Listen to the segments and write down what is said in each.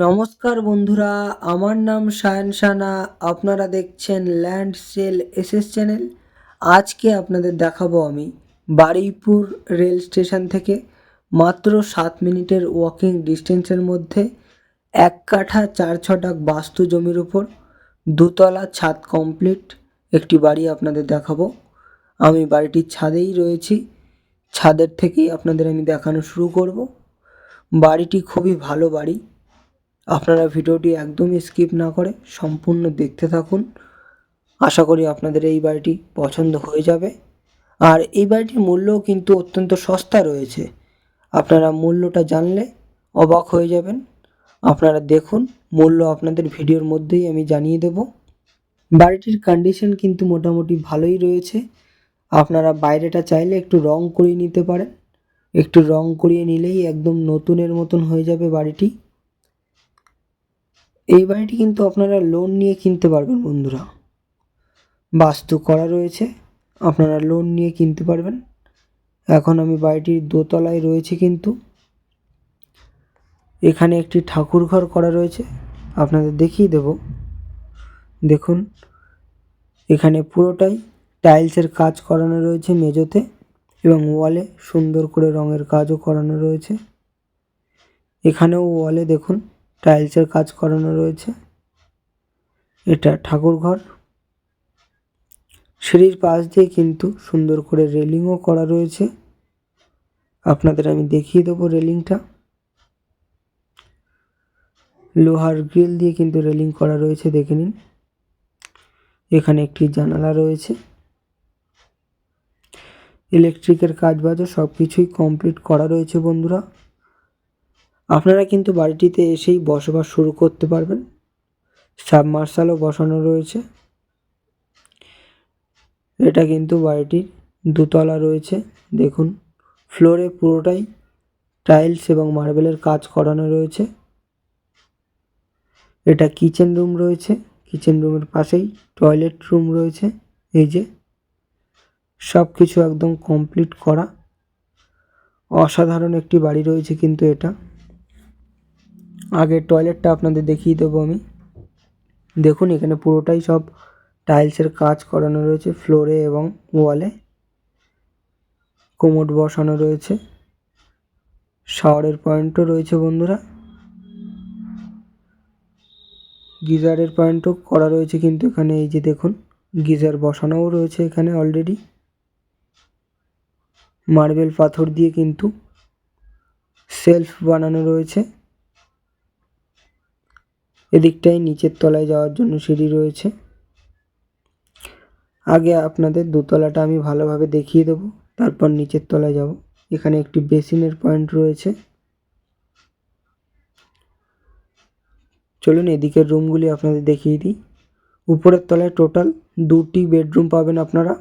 নমস্কার বন্ধুরা, আমার নাম সায়ন সানা। আপনারা দেখছেন ল্যান্ড সেল এসএস চ্যানেল। আজকে আপনাদের দেখাবো আমি বারুইপুর রেল স্টেশন থেকে মাত্র সাত মিনিটের ওয়াকিং ডিস্টেন্সের মধ্যে এক কাঠা চার ছটাক বাস্তু জমির উপর দুতলা ছাদ কমপ্লিট একটি বাড়ি আপনাদের দেখাবো। আমি বাড়িটির ছাদেই রয়েছি। ছাদের থেকেই আপনাদের আমি দেখানো শুরু করব। বাড়িটি খুবই ভালো বাড়ি। আপনারা ভিডিওটি একদমই স্কিপ না করে সম্পূর্ণ দেখতে থাকুন। আশা করি আপনাদের এই বাড়িটি পছন্দ হয়ে যাবে। আর এই বাড়িটির মূল্যও কিন্তু অত্যন্ত সস্তা রয়েছে। আপনারা মূল্যটা জানলে অবাক হয়ে যাবেন। আপনারা দেখুন, মূল্য আপনাদের ভিডিওর মধ্যেই আমি জানিয়ে দেব। বাড়িটির কন্ডিশন কিন্তু মোটামুটি ভালোই রয়েছে। আপনারা বাইরেটা চাইলে একটু রং করিয়ে নিতে পারেন। একটু রং করিয়ে নিলেই একদম নতুনের মতন হয়ে যাবে বাড়িটি। এই বাড়িটি কিন্তু আপনারা লোন নিয়ে কিনতে পারবেন বন্ধুরা। বাস্তু করা রয়েছে, আপনারা লোন নিয়ে কিনতে পারবেন। এখন আমি বাড়িটির দোতলায় রয়েছে কিন্তু। এখানে একটি ঠাকুর ঘর করা রয়েছে, আপনাদের দেখিয়ে দেব। দেখুন, এখানে পুরোটাই টাইলসের কাজ করানো রয়েছে মেঝোতে এবং ওয়ালে সুন্দর করে রঙের কাজও করানো রয়েছে। এখানেও ওয়ালে দেখুন টাইলসের কাজ করানো রয়েছে। এটা ঠাকুর ঘর। সিঁড়ির পাশ দিয়ে কিন্তু সুন্দর করে রেলিংও করা রয়েছে। আপনাদের আমি দেখিয়ে দেবো রেলিংটা লোহার গ্রিল দিয়ে কিন্তু রেলিং করা রয়েছে, দেখে নিন। এখানে একটি জানালা রয়েছে। ইলেকট্রিকের কাজ বাজও সব কিছুই কমপ্লিট করা রয়েছে, বন্ধুরা। আপনারা কিন্তু বাড়িটিতে এসেই বসবাস শুরু করতে পারবেন। সাবমার্শালও বসানো রয়েছে। এটা কিন্তু বাড়িটির দুতলা রয়েছে। দেখুন, ফ্লোরে পুরোটাই টাইলস এবং মার্বেলের কাজ করানো রয়েছে। এটা কিচেন রুম রয়েছে। কিচেন রুমের পাশেই টয়লেট রুম রয়েছে। এই যে সব কিছু একদম কমপ্লিট করা। অসাধারণ একটি বাড়ি রয়েছে কিন্তু এটা। আগে টয়লেটটা আপনাদের দেখিয়ে দেবো আমি। দেখুন, এখানে পুরোটাই সব টাইলসের কাজ করানো রয়েছে ফ্লোরে এবং ওয়ালে কোমোড বসানো রয়েছে। শাওয়ারের পয়েন্টও রয়েছে বন্ধুরা। গিজারের পয়েন্টও করা রয়েছে কিন্তু এখানে এই যে দেখুন, গিজার বসানোও রয়েছে এখানে অলরেডি মার্বেল পাথর দিয়ে কিন্তু সেলফ বানানো রয়েছে। এদিকটাই নিচের তলায় যাওয়ার জন্য সিঁড়ি রয়েছে। আগে আপনাদের দোতলাটা আমি ভালোভাবে দেখিয়ে দেবো, তারপর নিচের তলায় যাব। এখানে একটি বেসিনের পয়েন্ট রয়েছে। চলুন এদিকের রুমগুলি আপনাদের দেখিয়ে দিই। উপরের তলায় টোটাল দুটি বেডরুম পাবেন আপনারা,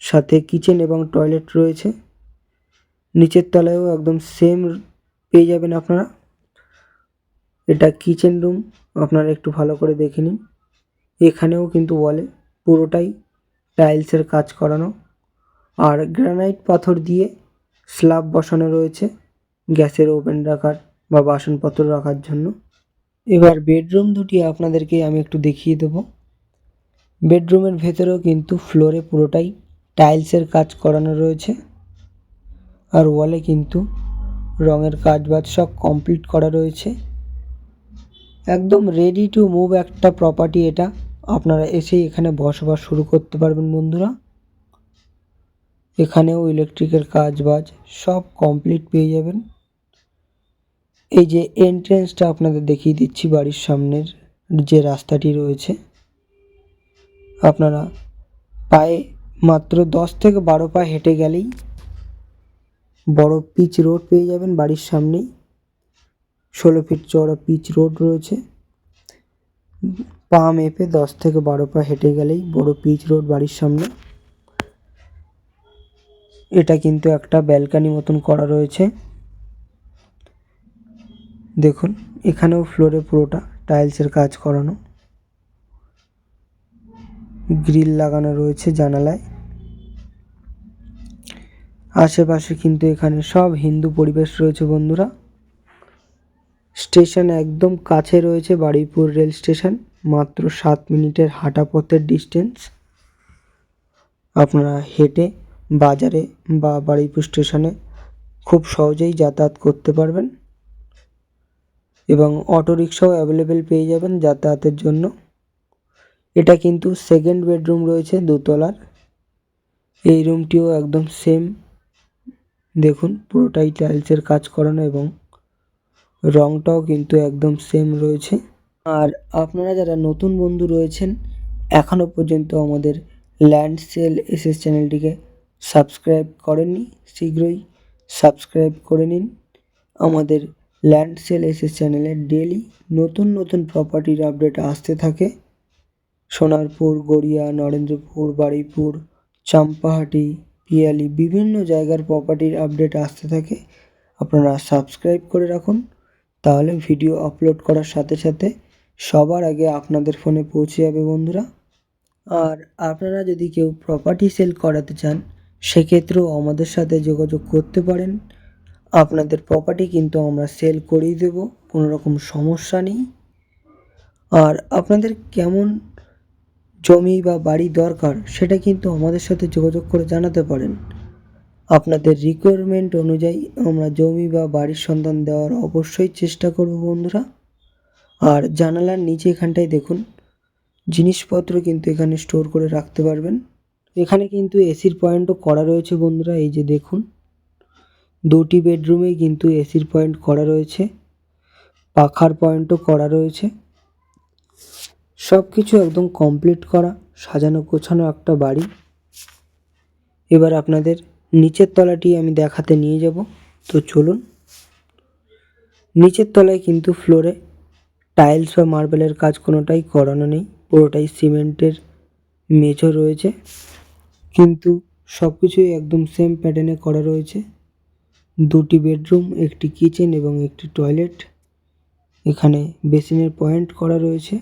সাথে কিচেন এবং টয়লেট রয়েছে। নিচের তলায়ও একদম সেম পেয়ে যাবেন আপনারা। এটা কিচেন রুম আপনারা একটু ভালো করে দেখে নিন। এখানেও কিন্তু ওয়ালে পুরোটাই টাইলসের কাজ করানো। আর গ্রানাইট পাথর দিয়ে স্ল্যাব বসানো রয়েছে গ্যাসের ওভেন রাখার বা বাসনপত্র রাখার জন্য। এবার বেডরুম দুটি আপনাদেরকে আমি একটু দেখিয়ে দেবো। বেডরুমের ভেতরেও কিন্তু ফ্লোরে পুরোটাই টাইলসের কাজ করানো রয়েছে। আর ওয়ালে কিন্তু রঙের কাজ বাজ সব কমপ্লিট করা রয়েছে। একদম রেডি টু মুভ একটা প্রপার্টি এটা। আপনারা এসেই এখানে বসবাস শুরু করতে পারবেন বন্ধুরা। এখানেও ইলেকট্রিকের কাজ বাজ সব কমপ্লিট পেয়ে যাবেন। এই যে এন্ট্রেন্সটা আপনাদের দেখিয়ে দিচ্ছি বাড়ির সামনের যে রাস্তাটি রয়েছে। আপনারা পায়ে মাত্র দশ থেকে বারো পা হেঁটে গেলেই বড় পিচ রোড পেয়ে যাবেন বাড়ির সামনেই। ষোলো ফিট চওড়া পিচ রোড রয়েছে। পা মেপে দশ থেকে বারো পা হেঁটে গেলেই বড় পিচ রোড বাড়ির সামনে। এটা কিন্তু একটা ব্যালকানি মতন করা রয়েছে। দেখুন, এখানেও ফ্লোরে পুরোটা টাইলসের কাজ করানো। গ্রিল লাগানো রয়েছে জানালায়। আশেপাশে কিন্তু এখানে সব হিন্দু পরিবেশ রয়েছে বন্ধুরা। স্টেশন একদম কাছে রয়েছে বারুইপুর রেল স্টেশন, মাত্র সাত মিনিটের হাঁটা পথের ডিস্টেন্স। আপনারা হেঁটে বাজারে বা বারুইপুর স্টেশনে খুব সহজেই যাতায়াত করতে পারবেন এবং অটো রিক্সাও অ্যাভেলেবেল পেয়ে যাবেন যাতায়াতের জন্য। এটা কিন্তু সেকেন্ড বেডরুম রয়েছে দোতলার। এই রুমটিও একদম সেম দেখুন, পুরোটাই টাইলসের কাজ করানো এবং রংটাও কিন্তু একদম সেম রয়েছে। আর আপনারা যারা নতুন বন্ধু রয়েছেন এখনও পর্যন্ত আমাদের ল্যান্ড সেল এসএস চ্যানেলটিকে সাবস্ক্রাইব করেননি, শীঘ্রই সাবস্ক্রাইব করে নিন। আমাদের ল্যান্ড সেল এসএস চ্যানেলে ডেলি নতুন নতুন প্রপার্টির আপডেট আসতে থাকে। সোনারপুর, গড়িয়া, নরেন্দ্রপুর বারুইপুর চাম্পাহাটি, পিয়ালি, বিভিন্ন জায়গার প্রপার্টির আপডেট আসতে থাকে। আপনারা সাবস্ক্রাইব করে রাখুন। তাহলে ভিডিও আপলোড করার সাথে সাথে সবার আগে আপনাদের ফোনে পৌঁছে যাবে বন্ধুরা। আর আপনারা যদি কেউ প্রপার্টি সেল করাতে চান, সেক্ষেত্রেও আমাদের সাথে যোগাযোগ করতে পারেন। আপনাদের প্রপার্টি কিন্তু আমরা সেল করিয়ে দেবো কোনো রকম সমস্যা নেই। আর আপনাদের কেমন জমি বা বাড়ি দরকার, সেটা কিন্তু আমাদের সাথে যোগাযোগ করে জানাতে পারেন। আপনাদের রিকোয়ারমেন্ট অনুযায়ী আমরা জমি বা বাড়ির সন্ধান দেওয়ার অবশ্যই চেষ্টা করব বন্ধুরা। আর জানালার নিচে এখানটায় দেখুন, জিনিসপত্র কিন্তু এখানে স্টোর করে রাখতে পারবেন। এখানে কিন্তু এসির পয়েন্টও করা রয়েছে বন্ধুরা, এই যে দেখুন। দুটি বেডরুমেই কিন্তু এসির পয়েন্ট করা রয়েছে, পাখার পয়েন্টও করা রয়েছে। সব কিছু একদম কমপ্লিট করা, সাজানো গোছানো একটা বাড়ি। এবার আপনাদের নিচের তলাটি আমি দেখাতে নিয়ে যাব। তো চলুন। নিচের তলায় কিন্তু ফ্লোরে টাইলস বা মার্বেলের কাজ কোনোটাই করানো নেই। পুরোটাই সিমেন্টের মেঝো রয়েছে। কিন্তু সব কিছুই একদম সেম প্যাটার্নে করা রয়েছে। দুটি বেডরুম, একটি কিচেন এবং একটি টয়লেট এখানে বেসিনের পয়েন্ট করা রয়েছে।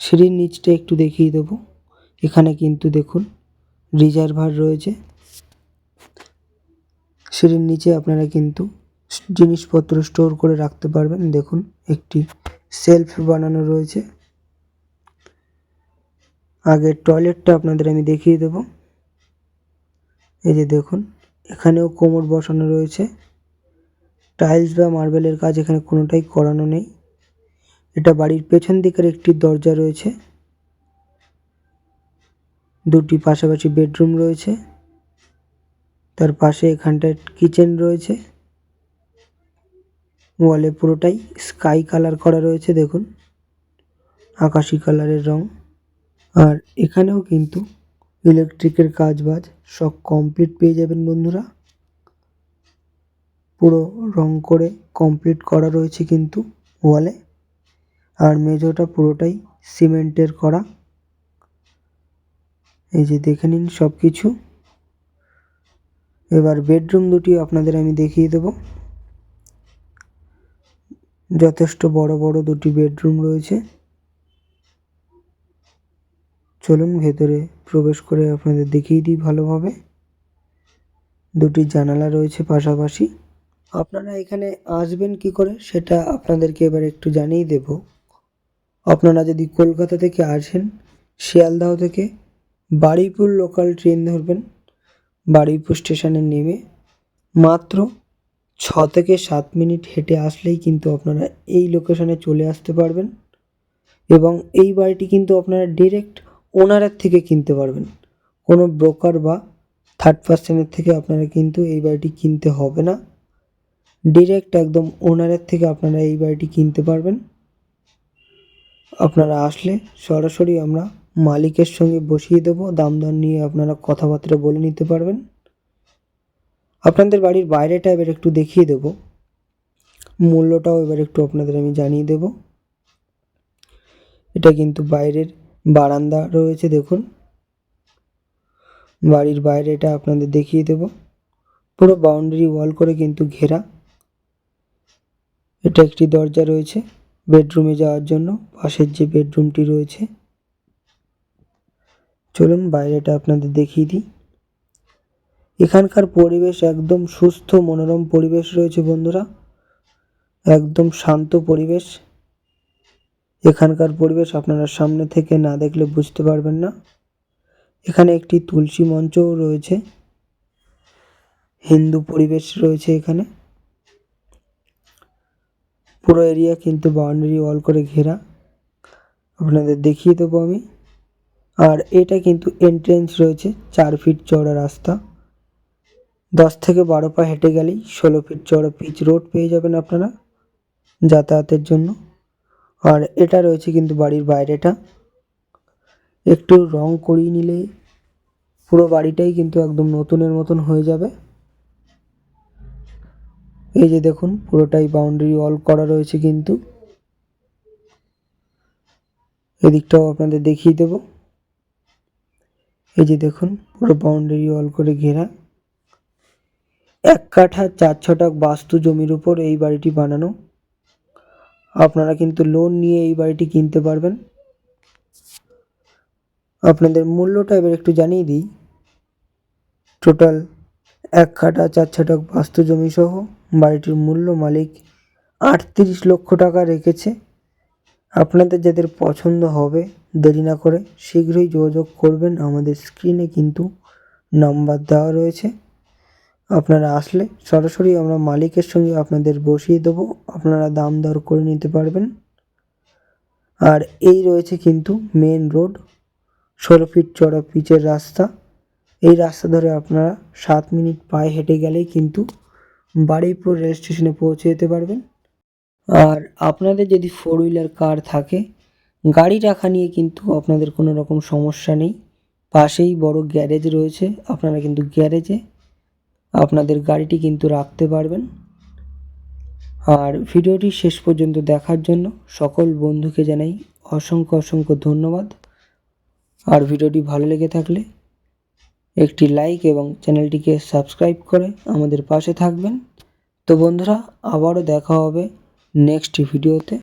সিঁড়ির নিচটা একটু দেখিয়ে দেবো। এখানে কিন্তু দেখুন রিজার্ভার রয়েছে। সিঁড়ির নিচে আপনারা কিন্তু জিনিসপত্র স্টোর করে রাখতে পারবেন। দেখুন, একটি সেলফ বানানো রয়েছে। আগের টয়লেটটা আপনাদের আমি দেখিয়ে দেব। এই যে দেখুন, এখানেও কোমর বসানো রয়েছে। টাইলস বা মার্বেলের কাজ এখানে কোনোটাই করানো নেই। এটা বাড়ির পেছন দিকের একটি দরজা রয়েছে। দুটি পাশাপাশি বেডরুম রয়েছে। তার পাশে এখানটায় কিচেন রয়েছে। ওয়ালে পুরোটাই স্কাই কালার করা রয়েছে, দেখুন। আকাশি কালারের রং। আর এখানেও কিন্তু ইলেকট্রিকের কাজ বাজ সব কমপ্লিট পেয়ে যাবেন বন্ধুরা। পুরো রং করে কমপ্লিট করা রয়েছে কিন্তু ওয়ালে। আর মেঝোটা পুরোটাই সিমেন্টের করা। এই যে দেখে নিন সব কিছু এবার বেডরুম দুটি আপনাদের আমি দেখিয়ে দেব। যথেষ্ট বড় বড় দুটি বেডরুম রয়েছে। চলুন ভেতরে প্রবেশ করে আপনাদের দেখিয়ে দিই ভালোভাবে। দুটি জানালা রয়েছে পাশাপাশি। আপনারা এখানে আসবেন কি করে সেটা আপনাদেরকে এবার একটু জানিয়ে দেব। আপনারা যদি কলকাতা থেকে আসেন, শিয়ালদাহ থেকে বারুইপুর লোকাল ট্রেন ধরবেন। বারুইপুর স্টেশনে নেমে মাত্র ছ থেকে সাত মিনিট হেঁটে আসলেই কিন্তু আপনারা এই লোকেশনে চলে আসতে পারবেন এবং এই বাড়িটি কিন্তু আপনারা ডিরেক্ট ওনারের থেকে কিনতে পারবেন। কোনো ব্রোকার বা থার্ড পার্সনের থেকে আপনারা কিন্তু এই বাড়িটি কিনতে হবে না। ডিরেক্ট একদম ওনারের থেকে আপনারা এই বাড়িটি কিনতে পারবেন। আপনারা আসলে সরাসরি আমরা মালিকের সঙ্গে বসিয়ে দেবো। দাম দর নিয়ে আপনারা কথাবার্তা বলে নিতে পারবেন। আপনাদের বাড়ির বাইরেটা এবার একটু দেখিয়ে দেবো। মূল্যটাও এবার একটু আপনাদের আমি জানিয়ে দেব। এটা কিন্তু বাইরের বারান্দা রয়েছে, দেখুন। বাড়ির বাইরে এটা আপনাদের দেখিয়ে দেব। পুরো বাউন্ডারি ওয়াল করে কিন্তু ঘেরা। এটা একটি দরজা রয়েছে বেডরুমে যাওয়ার জন্য। পাশের যে বেডরুমটি রয়েছে চলুন বাইরেটা আপনাদের দেখিয়ে দিই। এখানকার পরিবেশ একদম সুস্থ, মনোরম পরিবেশ রয়েছে বন্ধুরা। একদম শান্ত পরিবেশ। এখানকার পরিবেশ আপনারা সামনে থেকে না দেখলে বুঝতে পারবেন না। এখানে একটি তুলসী মঞ্চও রয়েছে। হিন্দু পরিবেশ রয়েছে এখানে। পুরো এরিয়া কিন্তু বাউন্ডারি ওয়াল করে ঘেরা। আপনাদের দেখিয়ে দেবো আমি। আর এটা কিন্তু এন্ট্রেন্স রয়েছে চার ফিট চওড়া রাস্তা। দশ থেকে বারো পা হেঁটে গেলেই ষোলো ফিট চওড়া পিচ রোড পেয়ে যাবেন আপনারা যাতায়াতের জন্য। আর এটা রয়েছে কিন্তু বাড়ির বাইরেটা। একটু রং করিয়ে নিলে পুরো বাড়িটাই কিন্তু একদম নতুনের মতন হয়ে যাবে। এই যে দেখুন, পুরোটাই বাউন্ডারি অল করা রয়েছে কিন্তু। এদিকটাও আপনাদের দেখিয়ে দেব। এই যে দেখুন, পুরো বাউন্ডারি ওয়াল করে ঘেরা। এক কাঠা চার ছটাক বাস্তু জমির উপর এই বাড়িটি বানানো। আপনারা কিন্তু লোন নিয়ে এই বাড়িটি কিনতে পারবেন। আপনাদের মূল্যটা এবার একটু জানিয়ে দিই। টোটাল এক কাঠা চার ছটাক বাস্তু জমি সহ বাড়িটির মূল্য মালিক আটত্রিশ লক্ষ টাকা রেখেছে। আপনাদের যাদের পছন্দ হবে, দেরি না করে শীঘ্রই যোগাযোগ করবেন। আমাদের স্ক্রিনে কিন্তু নাম্বার দেওয়া রয়েছে। আপনারা আসলে সরাসরি আমরা মালিকের সঙ্গে আপনাদের বসিয়ে দেবো। আপনারা দাম দর করে নিতে পারবেন। আর এই রয়েছে কিন্তু মেন রোড ষোলো ফিট চড়া পিচের রাস্তা। এই রাস্তা ধরে আপনারা সাত মিনিট পায়ে হেঁটে গেলেই কিন্তু বারুইপুর রেল স্টেশনে পৌঁছে যেতে পারবেন। আর আপনাদের যদি ফোর হুইলার কার থাকে, গাড়ি রাখা নিয়ে কিন্তু আপনাদের কোনো রকম সমস্যা নেই। পাশেই বড় গ্যারেজ রয়েছে, আপনারা কিন্তু গ্যারেজে আপনাদের গাড়িটি কিন্তু রাখতে পারবেন। আর ভিডিওটি শেষ পর্যন্ত দেখার জন্য সকল বন্ধুকে জানাই অসংখ্য অসংখ্য ধন্যবাদ। আর ভিডিওটি ভালো লেগে থাকলে একটি লাইক এবং চ্যানেলটিকে সাবস্ক্রাইব করে আমাদের পাশে থাকবেন। তো বন্ধুরা, আবারও দেখা হবে নেক্সট ভিডিওতে